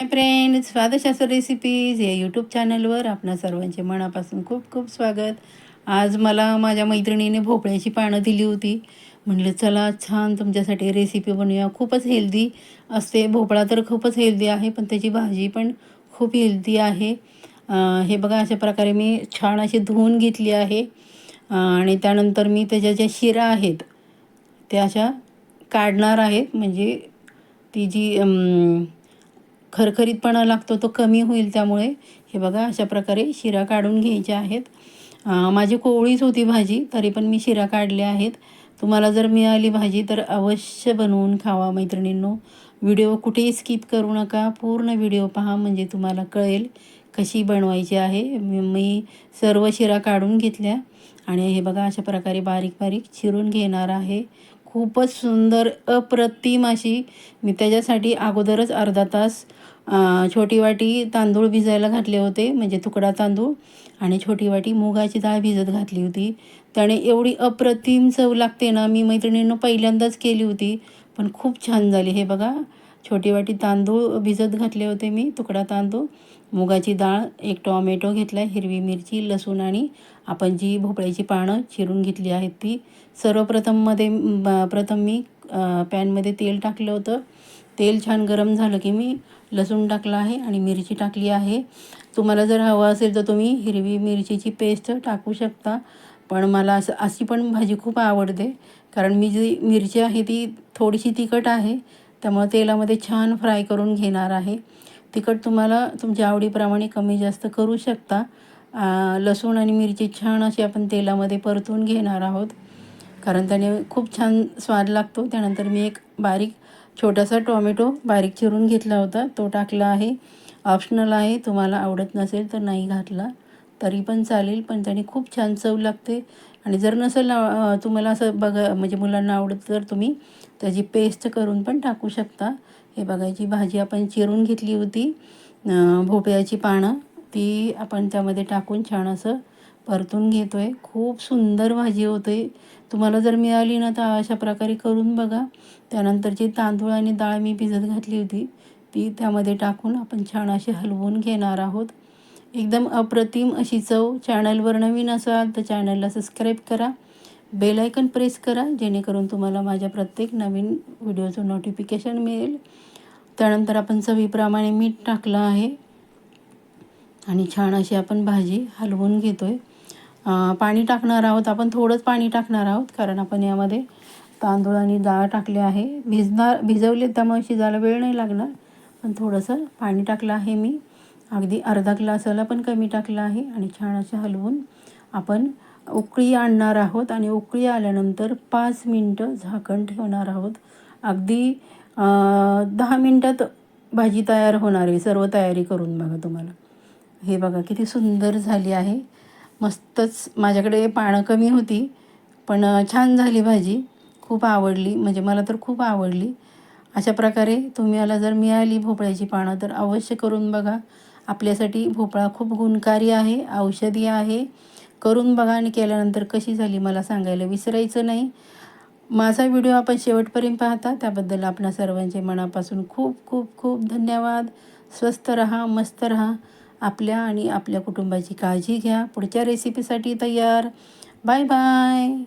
Friend स्वादशास्त्र recipes या YouTube चॅनलवर आपणा सर्वांचे मनापासून खूप खूप स्वागत. आज मला माझ्या मैत्रिणीने भोपळ्याची पानं दिली होती. म्हटलं चला छान तुमच्यासाठी रेसिपी बनवूया. खूपच हेल्दी असते. भोपळा तर खूपच हेल्दी आहे पण त्याची भाजी पण खूप हेल्दी आहे. हे बघा अशा प्रकारे मी छान अशी धुवून घेतली आहे. आणि त्यानंतर मी त्याच्या ज्या शिरा आहेत त्या अशा काढणार आहेत म्हणजे ती जी खरखरीतपणा लागतो तो कमी होईल त्यामुळे. हे बघा अशा प्रकारे शिरा काढून घ्यायच्या आहेत. माझी कोवळीच होती भाजी तरी पण मी शिरा काढल्या आहेत. तुम्हाला जर मिळाली भाजी तर अवश्य बनवून खावा मैत्रिणींनो. व्हिडिओ कुठेही स्किप करू नका. पूर्ण व्हिडिओ पहा म्हणजे तुम्हाला कळेल कशी बनवायची आहे. मी मी सर्व शिरा काढून घेतल्या. आणि हे बघा अशा प्रकारे बारीक बारीक चिरून घेणार आहे. खूपच सुंदर अप्रतिम अशी. मी त्याच्यासाठी अगोदरच अर्धा तास छोटी वाटी तांदूळ भिजायला घातले होते म्हणजे तुकडा तांदूळ आणि छोटी वाटी मुगाची डाळ भिजत घातली होती. त्याने एवढी अप्रतिम चव लागते ना मी मैत्रिणींनं पहिल्यांदाच केली होती पण खूप छान झाली. हे बघा छोटी वाटी तांदूळ भिजत घातले होते मी तुकडा तांदूळ मुगाची डाळ एक टॉमॅटो घेतला हिरवी मिरची लसूण आणि आपण जी भोपळ्याची पानं चिरून घेतली आहेत ती. सर्वप्रथममध्ये प्रथम मी पॅनमध्ये तेल टाकलं होतं. तेल छान गरम झालं की मी लसूण टाकला आहे आणि मिरची टाकली आहे. तुम्हाला जर हवं असेल तर तुम्ही हिरवी मिरचीची पेस्ट टाकू शकता. पण मला असं अशी पण भाजी खूप आवडते. कारण मी जी मिरची आहे ती थोडीशी तिखट आहे. त्यामुळे तेलामध्ये छान फ्राय करून घेणार आहे. तिखट तुम्हाला तुमच्या आवडीप्रमाणे कमी जास्त करू शकता. लसूण आणि मिरची छान अशी आपण तेलामध्ये परतून घेणार आहोत. कारण त्याने खूप छान स्वाद लागतो. त्यानंतर मी एक बारीक छोटासा टोमॅटो बारीक चिरून घेतला होता. तो टाकला आहे. ऑप्शनल आहे. तुम्हाला आवडत नसेल तर नाही घातला. तरी पण चालेल पण त्याने खूप छान चव लागते. आणि जर नसेल तुम्हाला असं बघा म्हणजे मुलांना आवडत तर तुम्ही त्याची पेस्ट करून पण टाकू शकता. हे बघायची भाजी आपण चिरून घेतली होती भोपळ्याची पानं. ती आपण त्यामध्ये टाकून छान असं परतून घेतो आहे खूप सुंदर भाजी होते. तुम्हाला जर मिळाली ना तर अशा प्रकारे करून बघा. त्यानंतरची तांदूळ आणि डाळ मी भिजत घातली होती. ती त्यामध्ये टाकून आपण छान अशी हलवून घेणार आहोत. एकदम अप्रतिम अशी चव चॅनलवर नवीन असाल तर चॅनलला सबस्क्राईब करा. बेल आयकन प्रेस करा जेणेकरून तुम्हाला माझ्या प्रत्येक नवीन व्हिडिओचं नोटिफिकेशन मिळेल. त्यानंतर आपण चवीप्रमाणे मीठ टाकलं आहे. आणि छान अशी आपण भाजी हलवून घेतो आहे पाणी टाकणार आहोत. आपण थोडंच पाणी टाकणार आहोत कारण आपण यामध्ये तांदूळ आणि डाळ टाकले आहे. भिजणार भिजवले त्यामुळे शिजायला वेळ नाही लागणार. पण थोडंसं पाणी टाकलं आहे मी. अगदी अर्धा ग्लासाला पण कमी टाकला आहे आणि छान असं हलवून आपण उकळी आणणार आहोत आणि उकळी आल्यानंतर पाच मिनटं झाकण ठेवणार आहोत. अगदी दहा मिनटात भाजी तयार होणार आहे सर्व तयारी करून बघा तुम्हाला. हे बघा किती सुंदर झाली आहे. मस्तच माझ्याकडे पानं कमी होती पण छान झाली भाजी. खूप आवडली म्हणजे मला तर खूप आवडली. अशा प्रकारे तुम्हाला जर मिळाली भोपळ्याची पानं तर अवश्य करून बघा. आपल्यासाठी भोपळा खूप गुणकारी आहे औषधी आहे. करून बघा आणि केल्यानंतर कशी झाली मला सांगायला विसरायचं नाही. माझा व्हिडिओ आपण शेवटपर्यंत पाहता त्याबद्दल आपणा सर्वांचे मनापासून खूप खूप खूप धन्यवाद. स्वस्त रहा मस्त रहा. आपल्या आणि आपल्या कुटुंबाची काळजी घ्या. पुढच्या रेसिपीसाठी तयार. Bye bye